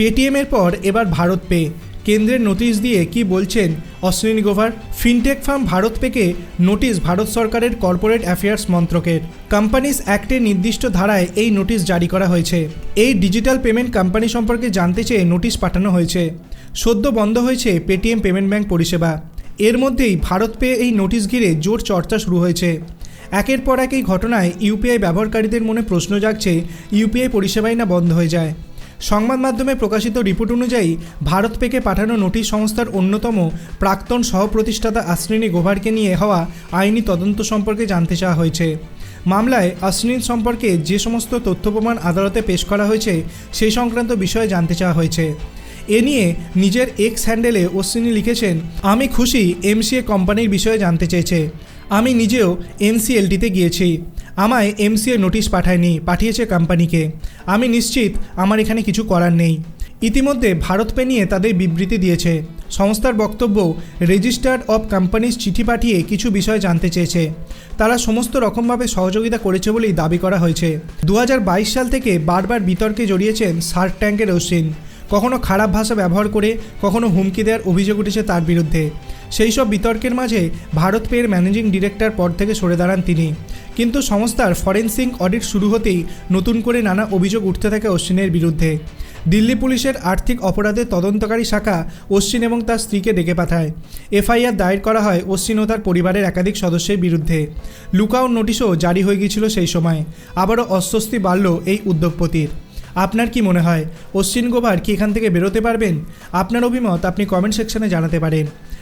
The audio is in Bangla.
পেটিএমের পর এবার ভারত পে কেন্দ্রের নোটিশ দিয়ে কি বলছেন অশ্বিনী গোভার? ফিনটেক ফার্ম ভারত পেকে নোটিশ ভারত সরকারের কর্পোরেট অ্যাফেয়ার্স মন্ত্রকের। কোম্পানিজ অ্যাক্টের নির্দিষ্ট ধারায় এই নোটিশ জারি করা হয়েছে। এই ডিজিটাল পেমেন্ট কোম্পানি সম্পর্কে জানতে চেয়ে নোটিশ পাঠানো হয়েছে। সদ্য বন্ধ হয়েছে পেটিএম পেমেন্ট ব্যাংক পরিষেবা। এর মধ্যেই ভারত পে এই নোটিশ ঘিরে জোর চর্চা শুরু হয়েছে। একের পর এক এই ঘটনায় ইউপিআই ব্যবহারকারীদের মনে প্রশ্ন জাগছে ইউপিআই পরিষেবাই না বন্ধ হয়ে যায়। সংবাদ মাধ্যমে প্রকাশিত রিপোর্ট অনুযায়ী ভারত পেকে পাঠানো নোটিশ সংস্থার অন্যতম প্রাক্তন সহপ্রতিষ্ঠাতা আশ্রিনী গোভারকে নিয়ে হওয়া আইনি তদন্ত সম্পর্কে জানতে চাওয়া হয়েছে। মামলায় অশ্বিনীর সম্পর্কে যে সমস্ত তথ্য প্রমাণ আদালতে পেশ করা হয়েছে সেই সংক্রান্ত বিষয়ে জানতে চাওয়া হয়েছে। এ নিয়ে নিজের এক্স হ্যান্ডেলে অশ্বিনী লিখেছেন, আমি খুশি এমসিএ কোম্পানির বিষয়ে জানতে চেয়েছে। আমি নিজেও এনসিএলটিতে গিয়েছি। আমায় এমসিএ নোটিশ পাঠায়নি, পাঠিয়েছে কোম্পানিকে। আমি নিশ্চিত আমার এখানে কিছু করার নেই। ইতিমধ্যে ভারত পে নিয়ে তাদের বিবৃতি দিয়েছে। সংস্থার বক্তব্য রেজিস্টার্ড অফ কোম্পানিজ চিঠি পাঠিয়ে কিছু বিষয় জানতে চেয়েছে। তারা সমস্ত রকমভাবে সহযোগিতা করেছে বলেই দাবি করা হয়েছে। দু হাজার বাইশ সাল থেকে বারবার বিতর্কে জড়িয়েছেন শার্ক ট্যাঙ্কের অশ্বিন। কখনো খারাপ ভাষা ব্যবহার করে, কখনো হুমকি দেওয়ার অভিযোগ উঠেছে তার বিরুদ্ধে। সেই সব বিতর্কের মাঝে ভারত পেয়ের ম্যানেজিং ডিরেক্টর পদ থেকে সরে দাঁড়ান তিনি। কিন্তু সংস্থার ফরেন্সিক অডিট শুরু হতেই নতুন করে নানা অভিযোগ উঠতে থাকে অশ্বিনের বিরুদ্ধে। দিল্লি পুলিশের আর্থিক অপরাধের তদন্তকারী শাখা অশ্বিন এবং তার স্ত্রীকে ডেকে পাঠায়। এফআইআর দায়ের করা হয় অশ্বিন ও তার পরিবারের একাধিক সদস্যের বিরুদ্ধে। লুকআউট নোটিশও জারি হয়ে গিয়েছিল সেই সময়। আবারও অস্বস্তি বাড়ল এই উদ্যোগপতির। আপনার কি মনে হয়? অশ্বিন গোভার কি এখান থেকে বেরোতে পারবেন? আপনার অভিমত আপনি কমেন্ট সেকশনে জানাতে পারেন।